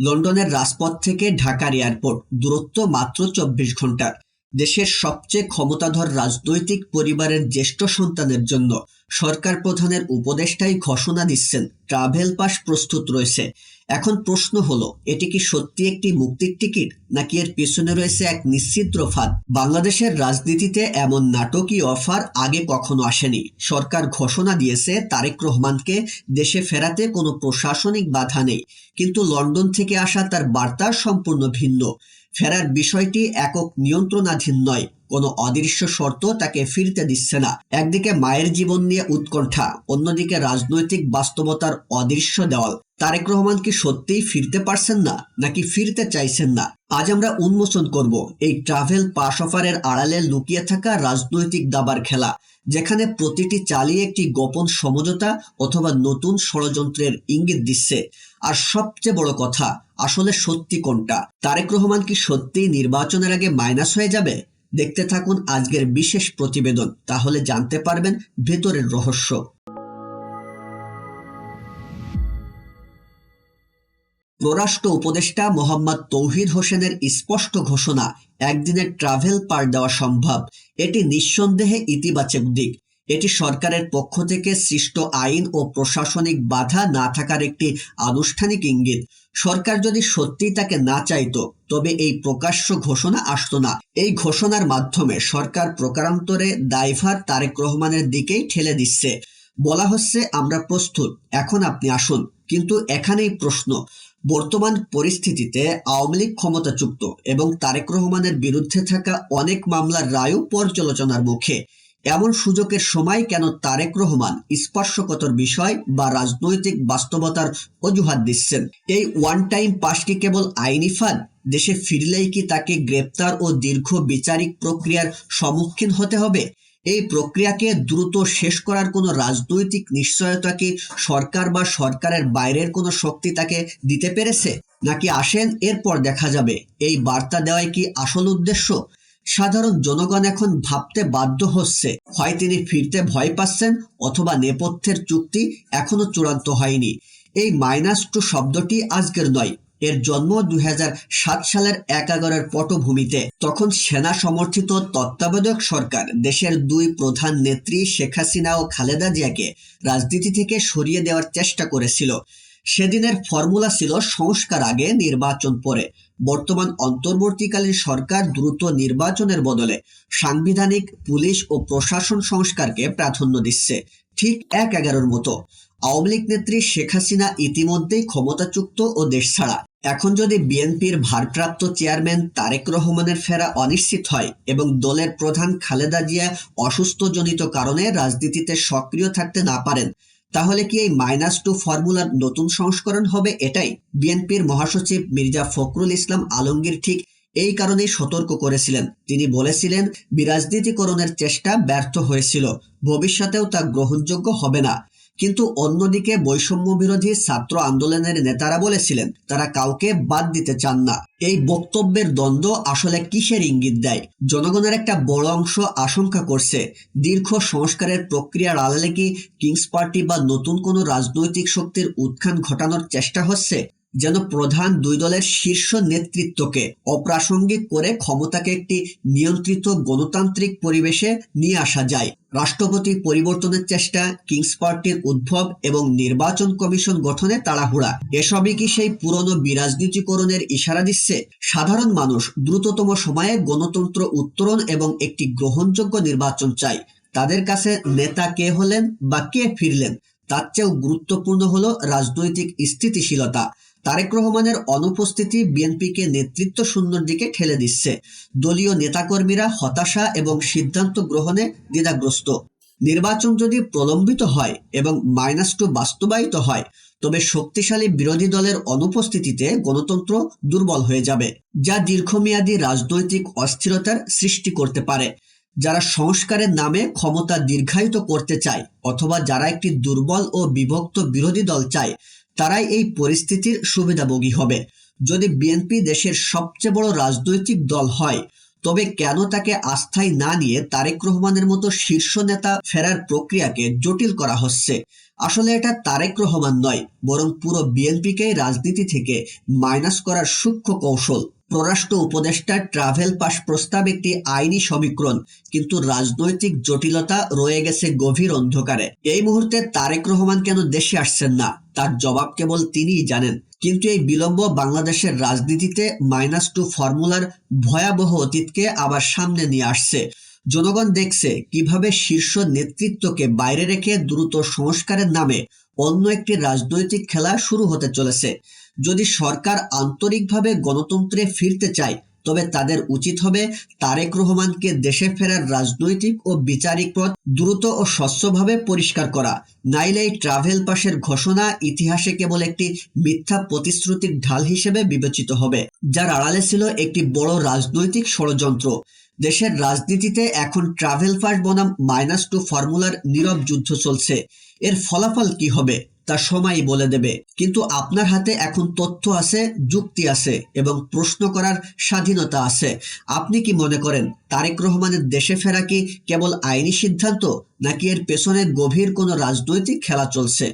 লন্ডনের রাজপথ থেকে ঢাকার এয়ারপোর্ট। দূরত্ব মাত্র চব্বিশ ঘণ্টার দেশের সবচেয়ে ক্ষমতাধর রাজনৈতিক পরিবারের জ্যেষ্ঠ সন্তানের জন্য। সরকার প্রধানের উপদেষ্টাই ঘোষণা দিচ্ছেন, ট্রাভেল পাস প্রস্তুত রয়েছে। এখন প্রশ্ন হলো, এটি কি সত্যি একটি মুক্তির টিকিট, নাকি এর পেছনে রয়েছে এক নিশ্চিদ্র ফাঁদ? বাংলাদেশের রাজনীতিতে এমন নাটকীয় অফার আগে কখনো আসেনি। সরকার ঘোষণা দিয়েছে, তারেক রহমানকে দেশে ফেরাতে কোনো প্রশাসনিক বাধা নেই। কিন্তু লন্ডন থেকে আসা তার বার্তা সম্পূর্ণ ভিন্ন। ফেরার বিষয়টি একক নিয়ন্ত্রণাধীন নয়। কোনো অদৃশ্য শর্ত তাকে ফিরতে দিচ্ছে না। একদিকে মায়ের জীবন নিয়ে উৎকণ্ঠা, অন্যদিকে রাজনৈতিক বাস্তবতার অদৃশ্য দেওয়াল। তারেক রহমান কি সত্যিই ফিরতে পারছেন না, নাকি ফিরতে চাইছেন না? আজ আমরা উন্মোচন করব এই ট্রাভেল পাস অফারের আড়ালে লুকিয়ে থাকা রাজনৈতিক দাবার খেলা, যেখানে প্রতিটি চালিয়ে একটি গোপন সমঝোতা অথবা নতুন ষড়যন্ত্রের ইঙ্গিত দিচ্ছে। আর সবচেয়ে বড় কথা, আসলে সত্যি কোনটা? তারেক রহমান কি সত্যিই নির্বাচনের আগে মাইনাস হয়ে যাবে? দেখতে থাকুন আজকের বিশেষ প্রতিবেদন, তাহলে জানতে পারবেন ভেতরের রহস্য। পররাষ্ট্র উপদেষ্টা মোহাম্মদ তৌহিদ হোসেনের স্পষ্ট ঘোষণা, একদিনের ট্রাভেল পার দেওয়া সম্ভব। এটি নিঃসন্দেহে ইতিবাচক দিক। এটি সরকারের পক্ষ থেকে সৃষ্ট আইন ও প্রশাসনিক বাধা না থাকার একটি আনুষ্ঠানিক ইঙ্গিত। সরকার যদি সত্যি তাকে না চাইতো, তবে এই প্রকাশ্য ঘোষণা আসতো না। এই ঘোষণার মাধ্যমে সরকার প্রকারান্তরে দায়ভার তারেক রহমানের দিকেই ঠেলে দিচ্ছে। বলা হচ্ছে, আমরা প্রস্তুত, এখন আপনি আসুন। কিন্তু এখানেই প্রশ্ন, বর্তমান পরিস্থিতিতে আওয়ামী লীগ ক্ষমতাচ্যুত এবং তারেক রহমানের বিরুদ্ধে থাকা অনেক মামলার রায়ও পর্যালোচনার মুখে। এমন সুযোগের সময় কেন তারেক রহমান স্পর্শকতর বিষয় বা রাজনৈতিক বাস্তবতার অজুহাত দিচ্ছেন? এই ওয়ান টাইম পাস কি কেবল আইনি ফাঁদ? দেশে ফিরলেই কি তাকে গ্রেপ্তার ও দীর্ঘ বিচারিক প্রক্রিয়ার সম্মুখীন হতে হবে? এই প্রক্রিয়াকে দ্রুত শেষ করার কোনো রাজনৈতিক নিশ্চয়তা কি সরকার বা সরকারের বাইরের কোনো শক্তি তাকে দিতে পেরেছে? নাকি আসেন এরপর দেখা যাবে? এই বার্তা দেওয়াই কি আসল উদ্দেশ্য? সাধারণ জনগণ এখন ভাবতে বাধ্য হচ্ছে। হয় তিনি ফিরতে ভয় পাচ্ছেন অথবা নেপথ্যের চুক্তি এখনও চূড়ান্ত হয়নি। এই মাইনাস টু শব্দটি আজকের নয়, এর জন্ম দুই হাজার সাত সালের এক এগারোর পটভূমিতে। তখন সেনা সমর্থিত তত্ত্বাবধায়ক সরকার, দেশের দুই প্রধান নেত্রী শেখ হাসিনা ও খালেদা জিয়াকে রাজনীতি থেকে সরিয়ে দেওয়ার চেষ্টা করেছিল। সেদিনের ফর্মুলা ছিল সংস্কার আগে, নির্বাচন পরে। বর্তমান অন্তর্বর্তীকালীন সরকার দ্রুত নির্বাচনের বদলে সাংবিধানিক, পুলিশ ও প্রশাসন সংস্কারকে প্রাধান্য দিচ্ছে, ঠিক এক এগারোর মতো। আওয়ামী লীগ নেত্রী শেখ হাসিনা ইতিমধ্যেই ক্ষমতাচ্যুত ও দেশ ছাড়া। এখন যদি বিএনপির ভারপ্রাপ্ত চেয়ারম্যান তারেক রহমানের ফেরা অনিশ্চিত হয় এবং দলের প্রধান খালেদা জিয়া অসুস্থজনিত কারণে রাজনীতিতে সক্রিয় থাকতে না পারেন তাহলে কি এই মাইনাস টু ফর্মুলার নতুন সংস্করণ হবে? এটাই। বিএনপির মহাসচিব মির্জা ফখরুল ইসলাম আলমগীর ঠিক এই কারণেই সতর্ক করেছিলেন। তিনি বলেছিলেন, বিরাজনীতিকরণের চেষ্টা ব্যর্থ হয়েছিল। ভবিষ্যতেও তা গ্রহণযোগ্য হবে না। কিন্তু অন্যদিকে বৈষম্য বিরোধী ছাত্র আন্দোলনের নেতারা বলেছিলেন, তারা কাউকে বাদ দিতে চান না। এই বক্তব্যের দ্বন্দ্ব আসলে কিসের ইঙ্গিত দেয়? জনগণের একটা বড় অংশ আশঙ্কা করছে, দীর্ঘ সংস্কারের প্রক্রিয়ার আড়ালে কি কিংস পার্টি বা নতুন কোনো রাজনৈতিক শক্তির উত্থান ঘটানোর চেষ্টা হচ্ছে? যেন প্রধান দুই দলের শীর্ষ নেতৃত্বকে অপ্রাসঙ্গিক করে ক্ষমতাকে একটি নিয়ন্ত্রিত গণতান্ত্রিক পরিবেশে নিয়ে আসা যায়। রাষ্ট্রপতি পরিবর্তনের চেষ্টা, কিংস পার্টির উদ্ভব এবং নির্বাচন কমিশন গঠনে তাড়াহুড়া। এসবই কি সেই পুরনো বিরাজনীতিকরণের ইশারা দিচ্ছে? সাধারণ মানুষ দ্রুততম সময়ে গণতন্ত্র উত্তরণ এবং একটি গ্রহণযোগ্য নির্বাচন চাই তাদের কাছে নেতা কে হলেন বা কে ফিরলেন, তার চেয়েও গুরুত্বপূর্ণ হলো রাজনৈতিক স্থিতিশীলতা। তারেক রহমানের অনুপস্থিতি বিএনপিকে নেতৃত্ব শূন্যর দিকে ঠেলে দিচ্ছে। দলীয় নেতাকর্মীরা হতাশা এবং সিদ্ধান্ত গ্রহণে দ্বিধাগ্রস্ত। নির্বাচন যদি প্রলম্বিত হয় এবং মাইনাস টু বাস্তবায়িত হয়, তবে শক্তিশালী বিরোধী দলের অনুপস্থিতিতে গণতন্ত্র দুর্বল হয়ে যাবে, যা দীর্ঘমেয়াদী রাজনৈতিক অস্থিরতার সৃষ্টি করতে পারে। যারা সংস্কারের নামে ক্ষমতা দীর্ঘায়িত করতে চায়, অথবা যারা একটি দুর্বল ও বিভক্ত বিরোধী দল চায় তারাই এই পরিস্থিতির সুবিধাভোগী হবে। যদি বিএনপি দেশের সবচেয়ে বড় রাজনৈতিক দল হয়, তবে কেন তাকে আস্থায় না নিয়ে তারেক রহমানের মতো শীর্ষ নেতা ফেরার প্রক্রিয়াকে জটিল করা হচ্ছে? আসলে এটা তারেক রহমান নয়, বরং পুরো বিএনপিকে রাজনীতি থেকে মাইনাস করার সূক্ষ্ম কৌশল। পররাষ্ট্র উপদেষ্টার ট্রাভেল পাস প্রস্তাব একটি আইনি সমীকরণ, কিন্তু রাজনৈতিক জটিলতা রয়ে গেছে গভীর অন্ধকারে। এই মুহূর্তে তারেক রহমান কেন দেশে আসছেন না? তার জবাব কেবল তিনিই জানেন। কিন্তু এই বিলম্ব বাংলাদেশের রাজনীতিতে মাইনাস টু ফর্মুলার ভয়াবহ অতীতকে আবার সামনে নিয়ে আসছে। জনগণ দেখছে কীভাবে শীর্ষ নেতৃত্বকে বাইরে রেখে দ্রুত সংস্কারের নামে অন্য একটি রাজনৈতিক খেলা শুরু হতে চলেছে। যদি সরকার আন্তরিকভাবে গণতন্ত্রে ফিরতে চায়, তবে তাদের উচিত হবে তারেক রহমানকে দেশে ফেরার রাজনৈতিক ও বিচারিক পথ দ্রুত ও স্বচ্ছভাবে পরিষ্কার করা। নাইলে ট্রাভেল পাসের ঘোষণা ইতিহাসে কেবল একটি মিথ্যা প্রতিশ্রুতির ঢাল হিসেবে বিবেচিত হবে, যার আড়ালে ছিল একটি বড় রাজনৈতিক ষড়যন্ত্র। দেশের রাজনীতিতে এখন ট্রাভেল পাস বনাম মাইনাস টু ফর্মুলার নীরব যুদ্ধ চলছে। এর ফলাফল কি হবে, তা সময়ই বলে দেবে। কিন্তু আপনার হাতে এখন তথ্য আছে, যুক্তি আছে এবং প্রশ্ন করার স্বাধীনতা আছে। আপনি কি মনে করেন, তারেক রহমানের দেশে ফেরা কি কেবল আইনি সিদ্ধান্ত, নাকি এর পেছনে গভীর কোনো রাজনৈতিক খেলা চলছে?